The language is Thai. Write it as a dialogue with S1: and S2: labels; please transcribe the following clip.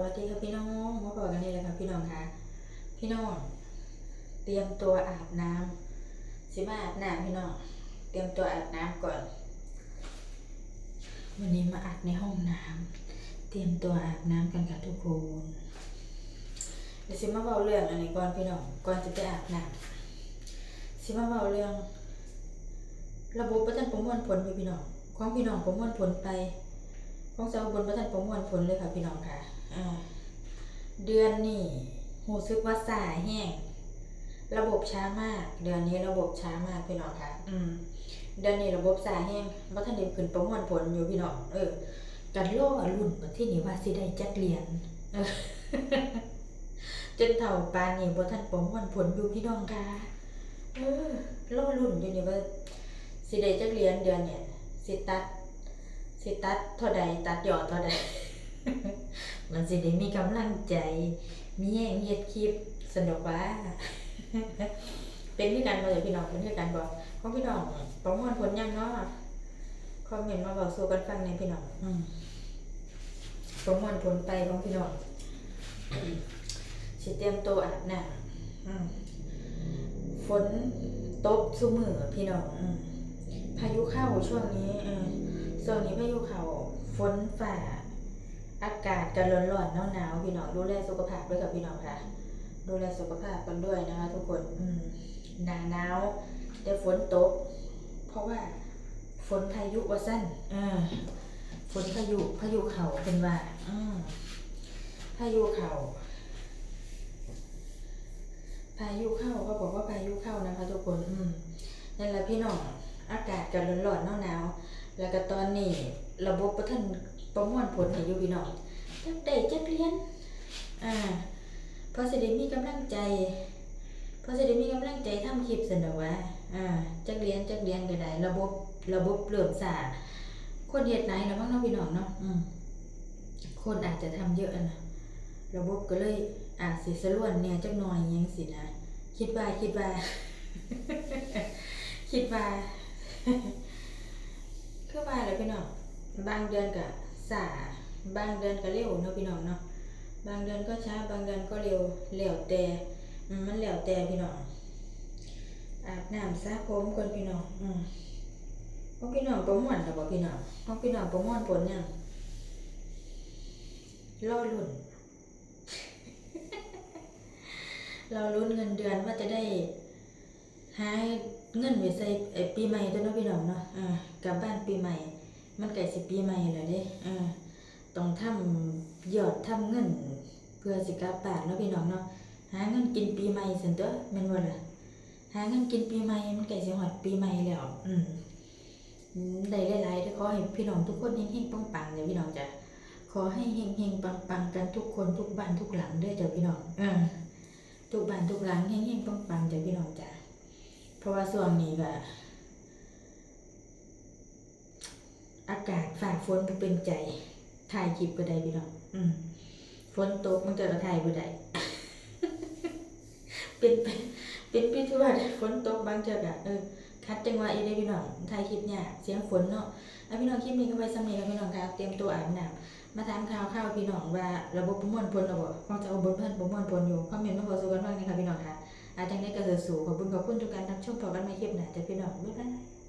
S1: วัสดีค่ะพี่น้องมาบอกกันนี่เลยค่ะพี่น้องคะพี่น้อง เตรียมตัวอาบน้ำสิมาอาบน้ำพี่น้องเตรียมตัวอาบน้ำก่อน วันนี้มาอาบในห้องน้ำเตรียมตัวอาบน้ำกันค่ะทุกคนเดี๋ยวสิมาเบาเรื่องอันนี้ก่อนพี่น้องก่อนจะไปอาบน้ำสิมาเบาเรื่อง ระบบประจันประมวลผลอยู่พี่น้องของพี่น้องประมวลผลไป ของเจ้าบนประทันประมวลผลเลยค่ะพี่น้องค่ะอ่าเดือนนี้หูซึกว่าสายแห้ง ระบบช้ามาก เดือนนี้ระบบช้ามากพี่น้องค่ะ อืม เดือนนี้ระบบสายแห้งว่าท่านเด็ขึ้นประมวลผลอยู่พี่น้อง เออกันล่อรุ่นมาที่นี่ว่าสิได้จักเรียนเออจนเท่าปานนี้บ่ท่านประมวลผลอยู่พี่น้องค่ะ เออล่อรุ่นอยู่นี่ว่าสิได้จักเรียนเดือนเนี่ยสิตัด สิตัดเท่าใดตัดยอดเท่าใด มันสิได้มีกำลังใจ มีแรงเฮ็ดคลิปสนุกว่า เป็นคือกันบ่เลยพี่น้องเป็นคือกันบ่ของพี่น้องประมวลผลยังเนาะคอมเมนต์มาบอกสู่กันฟังในอยพี่น้องอืมประมวลผลไปของพี่น้องสิเตรียมตัวอาบน้ำอืมฝนตกซุมือพี่น้องอืมพายุเข้าช่วงนี้เออ ส่วนนี้พายุเขาฝนฝ่า อากาศกันร้อนๆหนาวๆพี่น้องดูแลสุขภาพด้วยกับพี่น้องค่ะ ดูแลสุขภาพกันด้วยนะคะทุกคนอืมหนาหนาวแต่ฝนตก เพราะว่าฝนพายุว่าสั้นอ่าฝนพายุพายุเขาเป็นว่าอืมพายุเขาพายุเข้าเขาบอกว่าพายุเข้านะคะทุกคนอืมนั่นแหละพี่น้องอากาศกันร้อนๆหนาวๆ แล้วก็ตอนนี้ ระบบประทันประมวลผลให้อยู่พี่น้องจักได้จักเรียนอ่าเพอสิได้มีกำลังใจเพอสิได้มีกำลังใจทำคลิปสนอว่าอ่าจักเรียนจักเรียนก็ได้ ระบบระบบเริ่มสาคนเฮ็ดไหนแล้วบ้างเนาะพี่น้องเนาะอืมคนอาจจะทำเยอะนะระบบก็เลยอาจสิสล้วนเนี่ยจักหน่อยยังสินะคิดว่าคิดว่า คิดว่า คือว่าแหล้วพี่น้องบางเดือนก็สาบางเดือนก็เร็วเนาะพี่น้องเนาะบางเดือนก็ช้าบางเดือนก็เร็วแล้วแต่มันแล้วแต่พี่น้องอาบน้ำสระผมก่อนพี่น้องอืมพวกพี่น้องประมวลแต่บอกพี่น้องพวกพี่น้องประมวลผลยังรอรุ่นเราลุ้นเงินเดือนว่าจะได้ หาเงินไว้ใส่ปีใหม่ตัวเนาะพี่น้องเนาะอ่ากลับบ้านปีใหม่ มันใกล้สิปีใหม่แล้วเด้อ่าต้องทำยอดทำเงิน เพื่อสิกลับบ้านเนาะพี่น้องเนาะหาเงินกินปีใหม่ซั่นตัวแม่นบ่ล่ะหาเงินกินปีใหม่มันใกล้สิฮอดปีใหม่แล้ว อืมได้หลายๆเด้อขอให้พี่น้องทุกคนเฮงๆปังๆเด้อพี่น้องจ้ะขอให้เฮงๆปังๆกันทุกคนทุกบ้านทุกหลังด้อจ้ะพี่น้องอ่าทุกบ้านทุกหลังเฮงๆปังๆจ้ะพี่น้องจ้ะ เพราะว่าช่วงนี้ก็อากาศฝ่าฝนก็เป็นใจ ถ่ายคลิปก็ได้พี่น้องอืมฝนตกมันก็ถ่ายบ่ได้เป็นไปเป็นไปทั่วเด้อฝนตกบางเทื่อก็เออคัดจังหวะอีได้พี่น้องถ่ายคลิปเนี่ยเสียงฝนเนาะเอาพี่น้องคลิปนี้ก็ไว้สำเนีกับพี่น้องครับเตรียมตัวอาบน้ำมาถามข่าวข่าวพี่น้องว่าระบบประมวลผลระบบของจะเอาบทเพิ่นประมวลผลอยู่คอมเมนต์มาขอสู่กันบ้างนะคะพี่น้องค่ะ อาจารย์นี้กระเสือสู่ขอบคุณขอบคุณทุกการรับชมพอกันไม่คลิปหนาจะพี่น้องบ๊ายบาย